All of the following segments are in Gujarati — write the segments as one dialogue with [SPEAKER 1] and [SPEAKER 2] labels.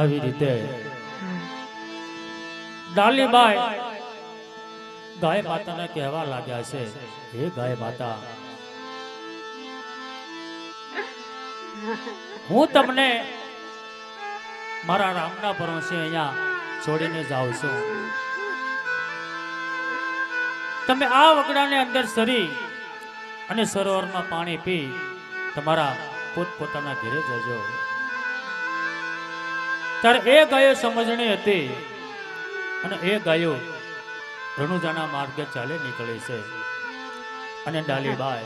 [SPEAKER 1] આવી રીતે ડાલીબાઈ ગાય માતાને કહેવા લાગ્યા છે હે ગાય માતા હું તમને મારા રામના ભરોસે અહીંયા છોડીને જાઉં છું. તમે આ વગડાને અંદર સરી અને સરોવરમાં પાણી પી તમારા પોતપોતાના ઘરે જજો. ત્યારે એ ગાયો સમજણી હતી. અને એ ગાયો રણુજાના માર્ગે ચાલે નીકળે છે. અને ડાલીબાઈ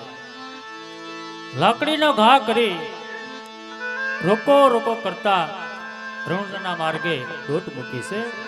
[SPEAKER 1] લાકડીનો ઘા કરી રોકો રોકો કરતા રણુજાના માર્ગે દોટ મૂકી છે.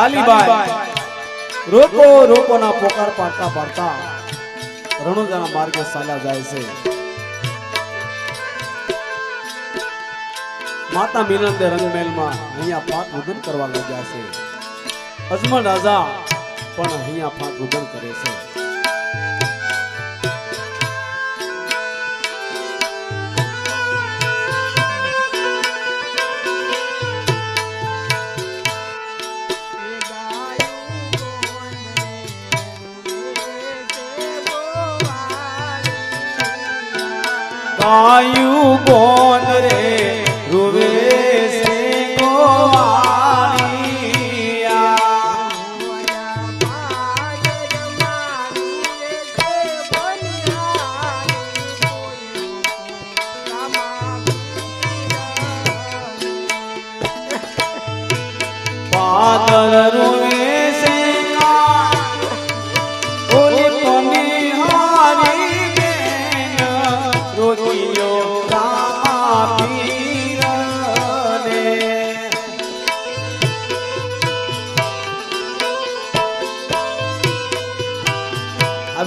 [SPEAKER 2] ડાલીબાઈ રોકો, રોકોના પોકાર પાડતા પાડતા રણુજાના માર્ગે ચાલ્યા જાય છે. માતા મિલન રંગમેલમાં અહીંયા પાક રુદન કરવા લાગ્યા છે. અજમલ રાજા પણ અહીંયા પાક રુદન કરે છે. ગાયું કોણ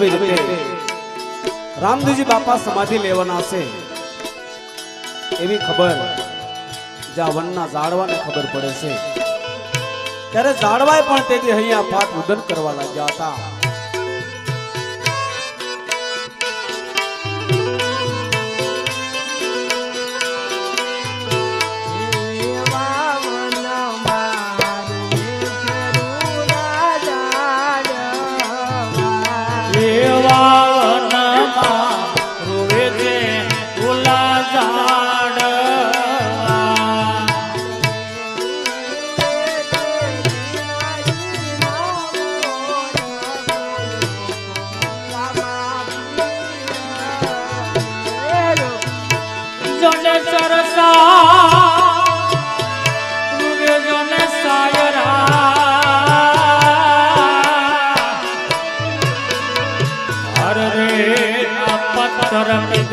[SPEAKER 2] આવી રીતે રામદેવજી બાપા સમાધિ લેવાના છે એવી ખબર જ્યાં વનના ઝાડવાને ખબર પડે છે. ત્યારે ઝાડવાએ પણ તેથી અહીંયા પાઠ ઉદન કરવા લાગ્યા હતા.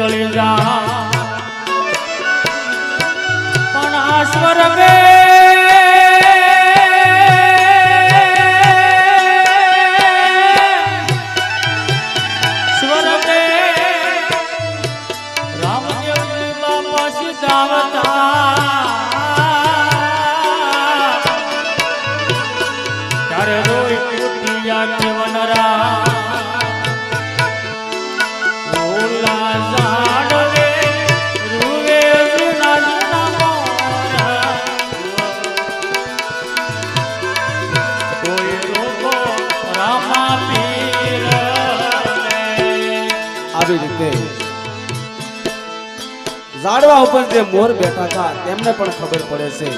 [SPEAKER 1] પીગળી જા પણ આ સ્વર્ગે
[SPEAKER 2] આવી રીતે. ઝાડવા ઉપર જે મોર બેઠા હતા, તેમને પણ ખબર પડે છે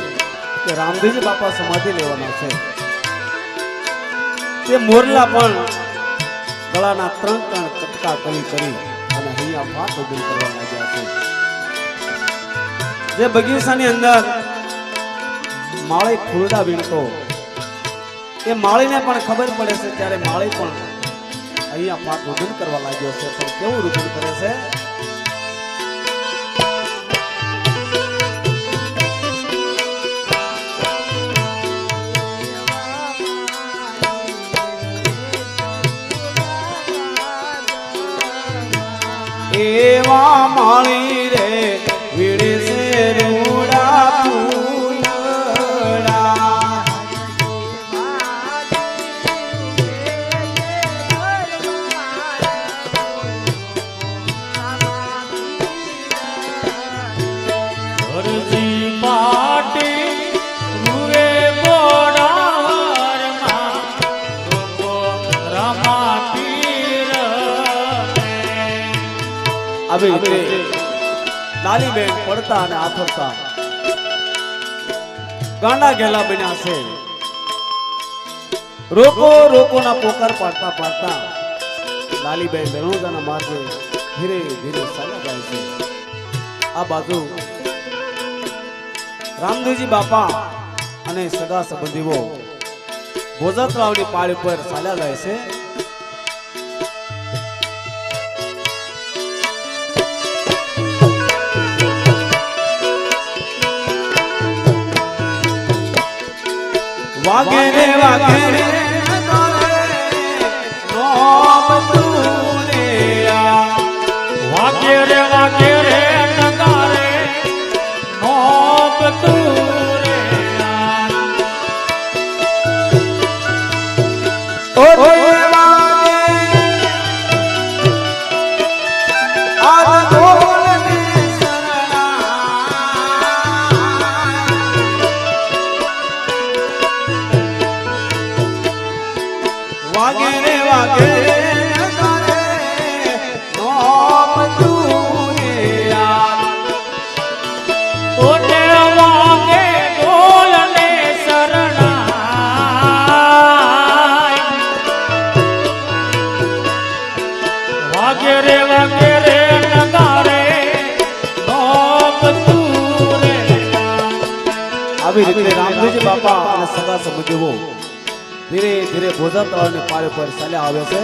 [SPEAKER 2] કે રામદેવજી બાપા સમાધિ લેવાના છે. તે મોરલા પણ ગળાના ત્રણ ત્રણ કટકા કરી કરી અને અહીંયા વાત ઊભી કરવા લાગ્યા છે. જે બગીચાની અંદર માળી ફૂલડા વીણતો. એ માળીને પણ ખબર પડે છે, ત્યારે માળી પણ અહીંયા પાક રુદન કરવા લાગ્યો છે. પણ કેવું રુદન કરે છે? એવા માણી રે આવી રીતે લાલીબેન પડતા અને આથરતા. ગાંડા ગેલા બન્યા છે. રોકો રોકોના પોકાર પાડતા પાડતા લાલીબેન રણુજાના માર્ગે ધીરે ધીરે ચાલ્યા જાય છે. આ બાજુ રામદેવજી બાપા અને સગા સંબંધીઓ ભોજતરાવની પાળી પર ચાલ્યા જાય છે. વાગે રે વાગે રે આવી રીતે રામદેવજી બાપા અને સગા સંબંધીઓ ધીરે ધીરે ભોજા તળાવની પારે પર ચાલ્યા આવે છે.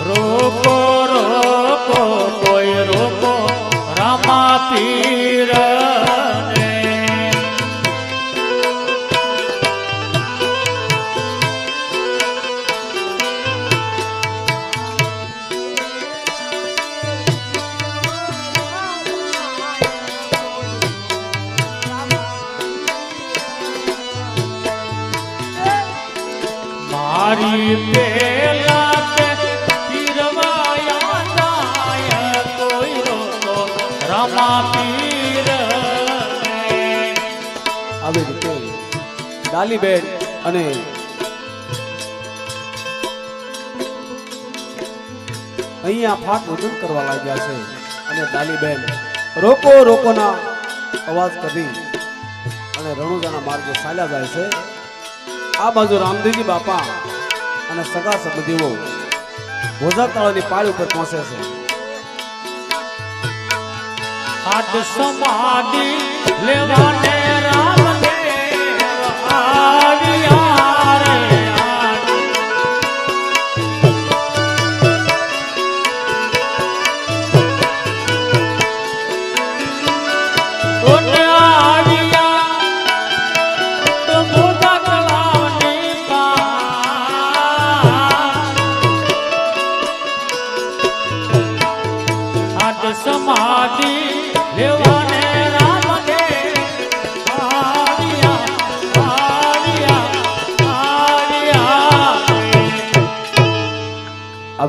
[SPEAKER 1] રોકો રોકો કોઈ રોકો રામા પીર
[SPEAKER 2] ડાલીબેન અને અહીંયા ફાટ વજન કરવા લાગ્યા છે. અને ડાલીબેન રોકો, રોકોના અવાજ કરી અને રણુજાના માર્ગે ચાલ્યા જાય છે. આ બાજુ રામદેવજી બાપા અને સગા સંબંધીઓ ભોજા પાળ ઉપર પહોંચે છે.
[SPEAKER 1] હાથ સમાધિ લેવાને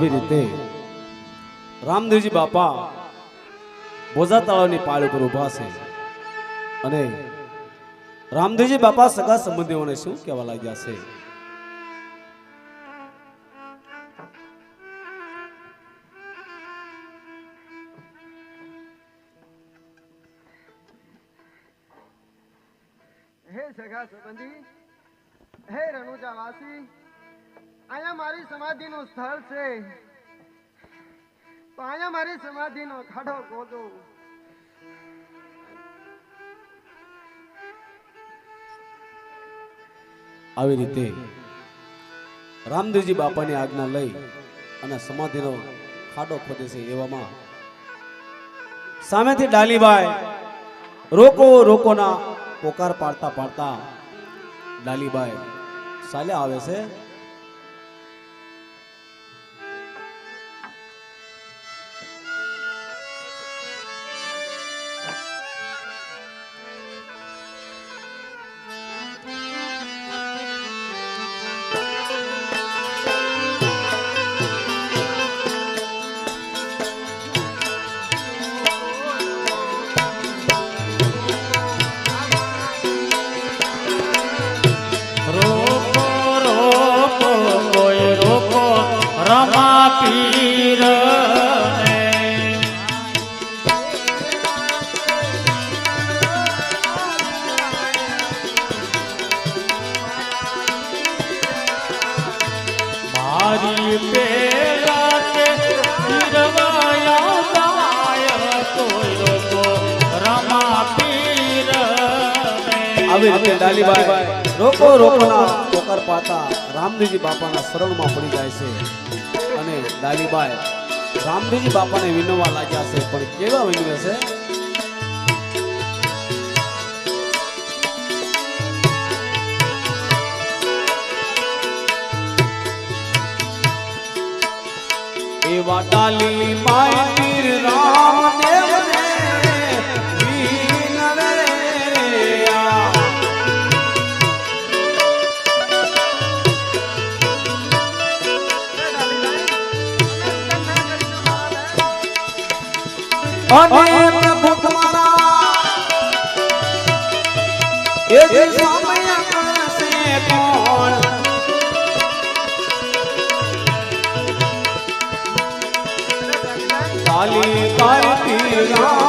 [SPEAKER 2] આવી રીતે રામદેવજી બાપા ભોજા તળાવની પાળ ઉપર ઊભા છે. અને રામદેવજી બાપા સગા સંબંધીઓને શું કહેવા લાગ્યા છે?
[SPEAKER 3] સગા સંબંધી, હે રણુજા વાસી અહીંયા મારી સમાધિનું સ્થળ છે. તો અહીંયા મારી સમાધિનો ખાડો ખોદો.
[SPEAKER 2] આવી રીતે રામદેવજી બાપાની આજ્ઞા લઈ અને સમાધિનો ખાડો ખોદે છે એવામાં. સામેથી ડાલીબાઈ રોકો રોકોના પોકાર પાડતા પાડતા ડાલીબાઈ સાલે આવે છે. આવી રીતે ડાલીબાઈ રોકો રોકોના પોકાર પાતા રામદેવજી બાપાના શરણમાં પડી જાય છે. અને ડાલીબાઈ રામદેવજી બાપાને વિનવા લાગ્યા છે પણ કેવા વિનવે છે? એવા ડાલી માય પીર રામદેવને અને પ્રભુ તમારા. એ જે કાલી કાલી રામદેવને